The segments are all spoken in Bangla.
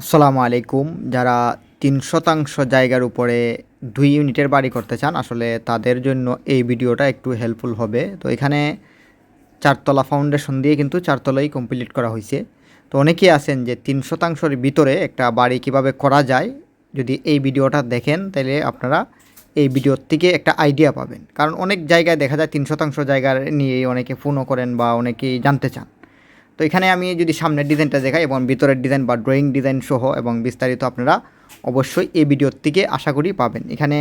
আসসালামু আলাইকুম। যারা তিন শতাংশ জায়গার উপরে দুই ইউনিটের বাড়ি করতে চান, আসলে তাদের জন্য এই ভিডিওটা একটু হেল্পফুল হবে। তো এখানে চারতলা ফাউন্ডেশন দিয়ে কিন্তু চারতলাই কমপ্লিট করা হয়েছে। তো অনেকেই আছেন যে তিন শতাংশের ভিতরে একটা বাড়ি কীভাবে করা যায়, যদি এই ভিডিওটা দেখেন, তাহলে আপনারা এই ভিডিওর থেকে একটা আইডিয়া পাবেন। কারণ অনেক জায়গায় দেখা যায় তিন শতাংশ জায়গা নিয়ে অনেকে ফোনও করেন বা অনেকেই জানতে চান। তো এখানে আমি যদি সামনের ডিজাইনটা দেখাই এবং ভিতরের ডিজাইন বা ড্রয়িং ডিজাইন সহ এবং বিস্তারিত আপনারা অবশ্যই এই ভিডিওর থেকে আশা করি পাবেন। এখানে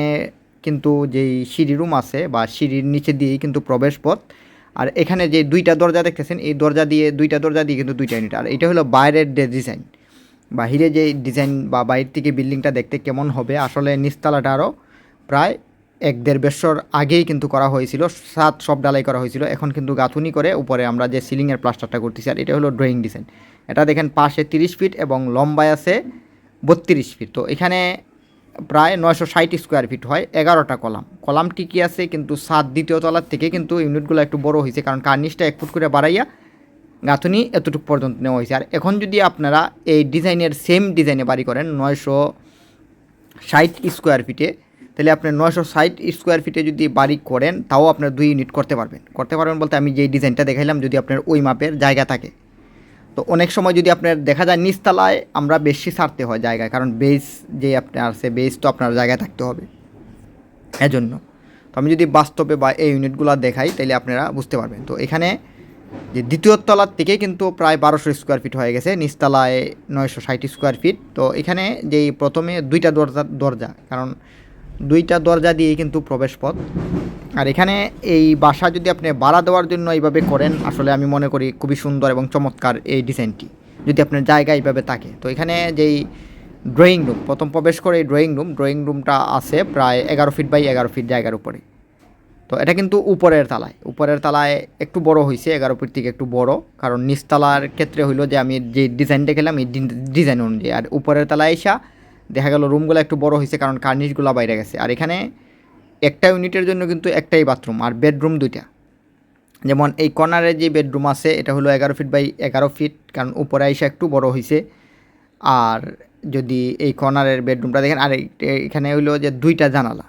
কিন্তু যেই সিঁড়ি রুম আছে বা সিঁড়ির নিচে দিয়েই কিন্তু প্রবেশ পথ। আর এখানে যে দুইটা দরজা দেখতেছেন, এই দরজা দিয়ে, দুইটা দরজা দিয়ে কিন্তু দুইটা ইউনিট আর এটা হলো বাইরের যে ডিজাইন বাহিরে যে ডিজাইন বা বাইরে থেকে বিল্ডিংটা দেখতে কেমন হবে, আসলে নিচতলাটা আরও প্রায় এক দেড় বছর আগেই কিন্তু করা হয়েছিল, সাত সব ডালাই করা হয়েছিল। এখন কিন্তু গাঁথুনি করে উপরে আমরা যে সিলিংয়ের প্লাস্টারটা করতেছি, আর এটা হলো ড্রয়িং ডিজাইন এটা দেখেন পাশে তিরিশ ফিট এবং লম্বায় আছে বত্রিশ ফিট তো এখানে প্রায় নয়শো ষাট স্কোয়ার ফিট হয়, এগারোটা কলাম। কলাম টিকি আছে, কিন্তু সাত দ্বিতীয় তলার থেকে কিন্তু ইউনিটগুলো একটু বড় হয়েছে, কারণ কার্নিশটা এক ফুট করে বাড়াইয়া গাঁথুনি এতটুকু পর্যন্ত নেওয়া হয়েছে। আর এখন যদি আপনারা এই ডিজাইনের সেম ডিজাইনে বাড়ি করেন, নয়শো ষাট স্কোয়ার ফিটে তাহলে আপনার নয়শো ষাট স্কোয়ার ফিটে যদি বাড়ি করেন, তাও আপনার দুই ইউনিট করতে পারবেন। করতে পারবেন বলতে আমি যেই ডিজাইনটা দেখাইলাম, যদি আপনার ওই মাপের জায়গা থাকে। তো অনেক সময় যদি আপনার দেখা যায় নিচতলায়, আমরা বেশি ছাড়তে হয় জায়গায়, কারণ বেস যে আপনার আছে বেস তো আপনার জায়গায় থাকতে হবে। এজন্য। তো আমি যদি বাস্তবে বা এই ইউনিটগুলো দেখাই, তাহলে আপনারা বুঝতে পারবেন। তো এখানে যে দ্বিতীয় তলার থেকে কিন্তু প্রায় বারোশো স্কোয়ার ফিট হয়ে গেছে, নিচতলায় নয়শো ষাট স্কোয়ার ফিট তো এখানে যেই প্রথমে দুইটা দরজা দরজা, কারণ দুইটা দরজা দিয়ে কিন্তু প্রবেশ পথ আর এখানে এই বাসা যদি আপনি ভাড়া দেওয়ার জন্য এইভাবে করেন, আসলে আমি মনে করি খুবই সুন্দর এবং চমৎকার এই ডিজাইনটি, যদি আপনার জায়গা এইভাবে থাকে। তো এখানে যেই ড্রয়িং রুম প্রথম প্রবেশ করে এই ড্রয়িং রুম ড্রয়িং রুমটা আছে প্রায় এগারো ফিট বাই এগারো ফিট জায়গার উপরে। তো এটা কিন্তু উপরের তালায় উপরের তালায় একটু বড় হয়েছে এগারো ফিট থেকে একটু বড়, কারণ নিচতলার ক্ষেত্রে হইল যে আমি যে ডিজাইন দেখলাম, এই ডিজাইন অনুযায়ী। আর উপরের তালায় এসা দেখা গেল রুমগুলো একটু বড় হয়েছে কারণ কার্নিশগুলো বাইরে গেছে। আর এখানে একটা ইউনিটের জন্য কিন্তু একটাই বাথরুম আর বেডরুম দুইটা। যেমন এই কর্নারে যে বেডরুম আছে, এটা হলো এগারো ফিট বাই এগারো ফিট, কারণ উপরে এসে একটু বড় হয়েছে আর যদি এই কর্নারের বেডরুমটা দেখেন, আর এখানে হইল যে দুইটা জানালা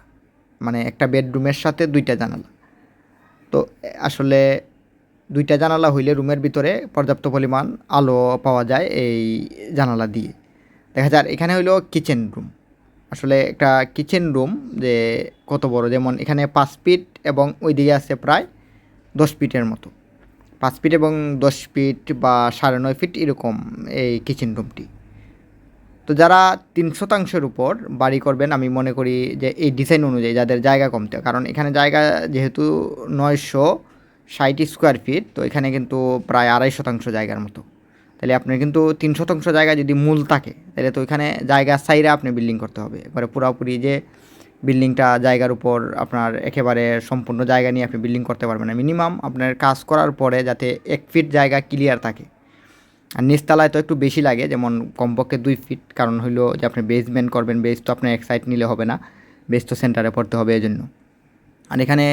মানে একটা বেডরুমের সাথে দুইটা জানালা। তো আসলে দুইটা জানালা হইলে রুমের ভিতরে পর্যাপ্ত পরিমাণ আলো পাওয়া যায় এই জানালা দিয়ে। দেখা আর এখানে হইল কিচেন রুম আসলে একটা কিচেন রুম যে কত বড়, যেমন এখানে পাঁচ ফিট এবং ওইদিকে আছে প্রায় দশ ফিটের মতো। পাঁচ ফিট এবং দশ ফিট বা সাড়ে নয় ফিট এরকম এই কিচেন রুমটি তো যারা তিন শতাংশের উপর বাড়ি করবেন, আমি মনে করি যে এই ডিজাইন অনুযায়ী যাদের জায়গা কমতে কারণ এখানে জায়গা যেহেতু নয়শো ষাট স্কোয়ার ফিট তো এখানে কিন্তু প্রায় আড়াই শতাংশ জায়গার মতো। তাহলে আপনার কিন্তু তিন শতাংশ জায়গা যদি মূল থাকে, তাহলে তো ওইখানে জায়গা সাইরে আপনি বিল্ডিং করতে হবে। এবারে পুরোপুরি যে বিল্ডিংটা জায়গার উপর আপনার একেবারে সম্পূর্ণ জায়গা নিয়ে আপনি বিল্ডিং করতে পারবেন না। মিনিমাম আপনার কাজ করার পরে যাতে এক ফিট জায়গা ক্লিয়ার থাকে। আর নিচতলায় তো একটু বেশি লাগে, যেমন কমপক্ষে দুই ফিট কারণ হইল যে আপনি বেসমেন্ট করবেন বেস তো আপনার এক সাইড নিলে হবে না বেস তো সেন্টারে পড়তে হবে এই জন্য আর এখানে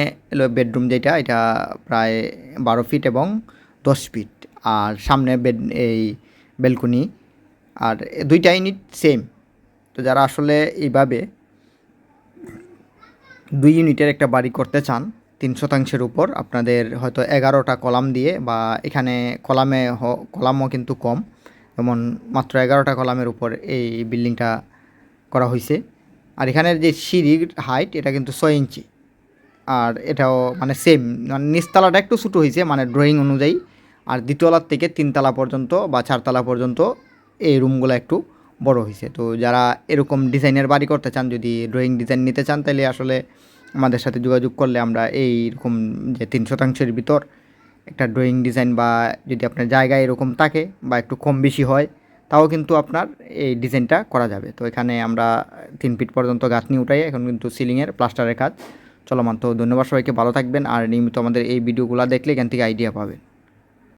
বেডরুম যেটা, এটা প্রায় বারো ফিট এবং দশ ফিট আর সামনে বেড, এই বেলকনি আর দুইটা ইউনিট সেম তো যারা আসলে এইভাবে দুই ইউনিটের একটা বাড়ি করতে চান, তিন শতাংশের উপর আপনাদের হয়তো এগারোটা কলাম দিয়ে বা এখানে কলামে কলামও কিন্তু কম, যেমন মাত্র এগারোটা কলামের উপর এই বিল্ডিংটা করা হয়েছে আর এখানের যে সিঁড়ির হাইট এটা কিন্তু ছয় ইঞ্চি। আর এটাও মানে সেম মানে নিচতলাটা একটু ছোটো হয়েছে মানে ড্রয়িং অনুযায়ী। আর দ্বিতীয়লার থেকে তিনতলা পর্যন্ত বা চারতলা পর্যন্ত এই রুমগুলো একটু বড় হয়েছে তো যারা এরকম ডিজাইনের বাড়ি করতে চান, যদি ড্রয়িং ডিজাইন নিতে চান তাহলে আসলে আমাদের সাথে যোগাযোগ করলে আমরা এই এইরকম যে তিন শতাংশের ভিতর একটা ড্রয়িং ডিজাইন বা যদি আপনার জায়গায় এরকম থাকে বা একটু কম বেশি হয়, তাও কিন্তু আপনার এই ডিজাইনটা করা যাবে। তো এখানে আমরা তিন ফিট পর্যন্ত গাঁথনি উঠাই, এখন কিন্তু সিলিংয়ের প্লাস্টারের কাজ চলমান। তো ধন্যবাদ সবাইকে, ভালো থাকবেন। আর নিয়মিত আমাদের এই ভিডিওগুলো দেখলে এখান থেকে আইডিয়া পাবেন।